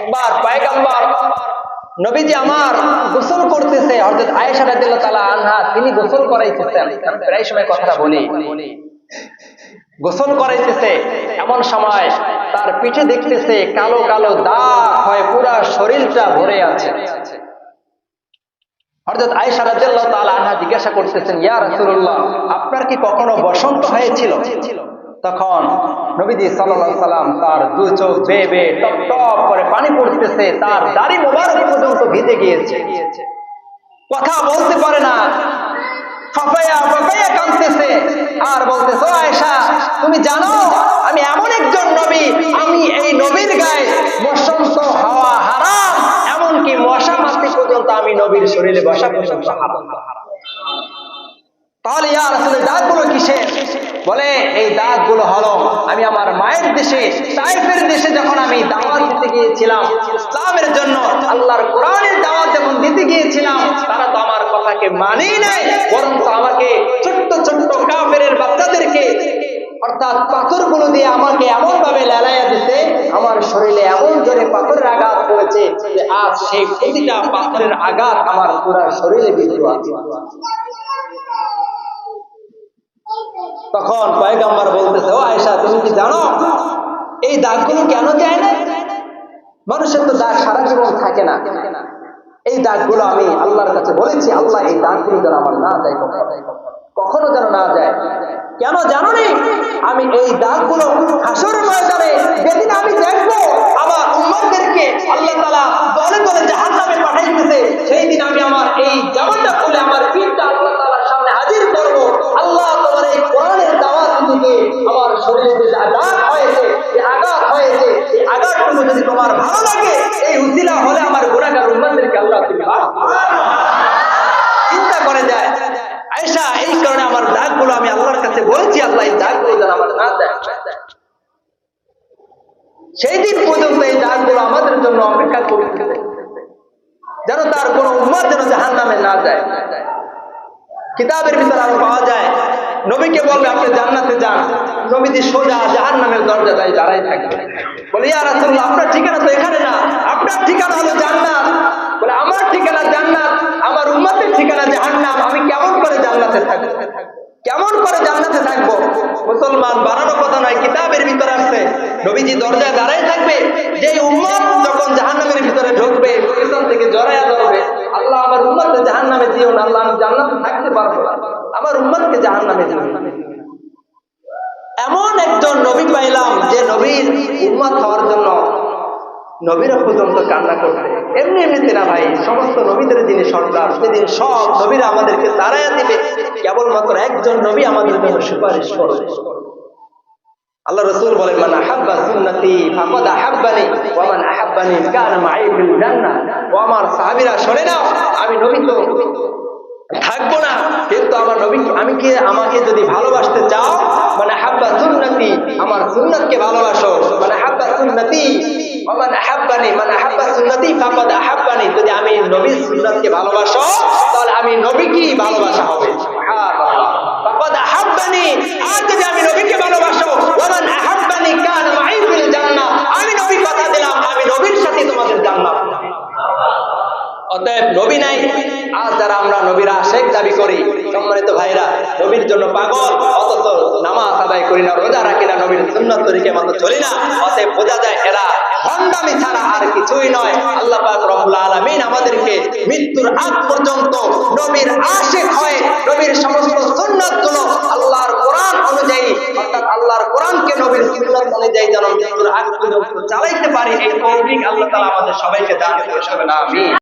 একবার, পয়গম্বর, নবীজি আমার গোসল করতেছে, হযরত আয়েশা রাদিয়াল্লাহু তাআলা আনহা, তিনি গোসল করাইতেছেন। প্রায় সময় কথাটা বলি। গোসল করাইতেছে, এমন সময় তার পিঠে দেখতেছে কালো কালো দাগ হয় পুরা শরীরটা ভরে আছে। হযরত আয়েশা রাদিয়াল্লাহু তাআলা আনহা জিজ্ঞাসা করতেছেন, ইয়া রাসূলুল্লাহ, আপনার কি কখনো বসন্ত হয়েছিল? তখন নবীজি সাল্লাল্লাহু সাল্লাম তার দুই চোখ বেয়ে বেয়ে টপ টপ করে পানি পড়তেছে, তার দাড়ি মোবারক পর্যন্ত ভিজে গিয়েছে। কথা বলতে পারে না। ফাফায়া ফাফায়া কাঁদতেছে আর বলতেছে, "ও আয়েশা, তুমি জানো, আমি এমন একজন নবী, আমি এই নবীর গায়ে বসন্ত হাওয়া হারাম, এমনকি মশা মাছি পর্যন্ত আমি নবীর শরীরে বসা পর্যন্ত হারাম। তাহলে ইয়ার আসলে দাগগুলো কিসের? বলে, এই দাগগুলো হলো, আমি আমার মায়ের দেশে তাইফের দেশে যখন আমি দাওয়াত দিতে গিয়েছিলাম, ইসলামের জন্য আল্লাহর কোরআনের দাওয়াত যখন দিতে গিয়েছিলাম, তারা তো আমার কথাকে মানেই নাই, বরং তো আমাকে ছোট্ট ছোট্ট কাফেরের বাচ্চাদেরকে, অর্থাৎ পাথরগুলো দিয়ে আমাকে এমন ভাবে লেলাইয়া দিতে আমার শরীরে এমন জোরে পাথরের আঘাত করেছে যে আজ সেই প্রতিটা পাথরের আঘাত আমার পুরা শরীরে বিদ্রোহ আছে। তখন পয়গাম্বার বলতেছে, ও আয়েশা, তুমি কি জানো এই দাগগুলো কেন যায় না মানুষের তো দাগ সারা জীবন থাকে না। এই দাগগুলো আমি আল্লাহর কাছে বলেছি, আল্লাহ এই দাগগুলো যেন আমার না যায় কখনো। যেন না যায় কেন জানো নি আমি এই দাগগুলো হাসর ময়দানে যেদিন আমি দেখব, আমার উম্মতদেরকে আঘাতগুলো যদি তোমার ভালো লাগে, এই উসিলা হলে আমার গুণাগার উম্মতদেরকে আল্লাহ তুমি। চিন্তা করে যায় আয়েশা, এই কারণে আমার দাগগুলো আমি আল্লাহর কাছে বলেছি, আল্লাহ এই দাগগুলো যেন আমার না দেয় সেই দিন পর্যন্ত এই দাগগুলো আমাদের জন্য অপেক্ষা করতেছে যেন তার কোন উম্মাদ যেন জাহান নামে না যায় কিতাবের ভিতরে আরও পাওয়া যায়। নবীকে বলবে, আপনি জান্নাতে যান। নবীজি সোজা জাহার নামের দরজাটাই দাঁড়াই থাকবে বলে, ইয়া আসল আপনার ঠিকানা তো এখানে না। আপনার ঠিকানা হলো জান্নাত। বলে, আমার ঠিকানা জান্নাত, আমার উম্মাতের ঠিকানা জাহান্নাম। আমি কেমন করে জান্নাতে থাকব? কেমন করে জান্নাতে দিও না, আল্লাহ আমি জান্নাতে থাকতে পারব না। আমার উম্মতকে জাহান্নামে দিও। না। এমন একজন নবী পাইলাম যে নবীর উম্মত হওয়ার জন্য নবীরা পর্যন্ত কান্না করবে এমনি এমনিতে না ভাই, সমস্ত নবীদের যিনি সর্দার, সেদিন সব নবীরা আমাদেরকে তারাইয়া দিবে। কেবলমাত্র একজন নবী আমাদের জন্য সুপারিশ করবে। আল্লাহ রসুল বলেন, মান আহাব্বা সুন্নতি ফাকাদ আহাব্বানি, ওয়া মান আহাব্বানি কানা মাই ফিল জান্নাহ। ও আমার সাহাবীরা, শুনে নাও আমি নবী তো থাকব না, কিন্তু আমার নবী আমি কি, আমাকে যদি ভালোবাসতে চাও মানে হাব্বা সুন্নতি, আমার সুন্নতকে ভালোবাসো। মানে হাব্বা সুন্নতি ওমান আহাব্বানি মানে হাব্বা সুন্নতি ফাকাদ আহাব্বানি। যদি আমি নবীর সুন্নতকে ভালোবাসো, তাহলে আমি নবীকেই ভালোবাসা হবে। অতএব নবী নাই। আজ যারা আমরা নবীরা শেখ দাবি করি, সম্মানিত ভাইরা নবীর জন্য পাগল, অথচ নামাজ আদায় করি না, রোজা রাখি না, নবীর সুন্নত তরিকে মতো চলি না, অতএব বোঝা যায় এরা ছাড়া আর কিছুই নয়। আল্লাহ পাক আমাদেরকে মৃত্যুর আগ পর্যন্ত নবীর আশিক হয়ে নবীর সমস্ত আল্লাহর কোরআন অনুযায়ী, অর্থাৎ আল্লাহর কোরআনকে নবীর অনুযায়ী যেন মৃত্যুর আগ পর্যন্ত চালাইতে পারি, এই তৌফিক আল্লাহ তাআলা আমাদের সবাইকে দান করে সবে না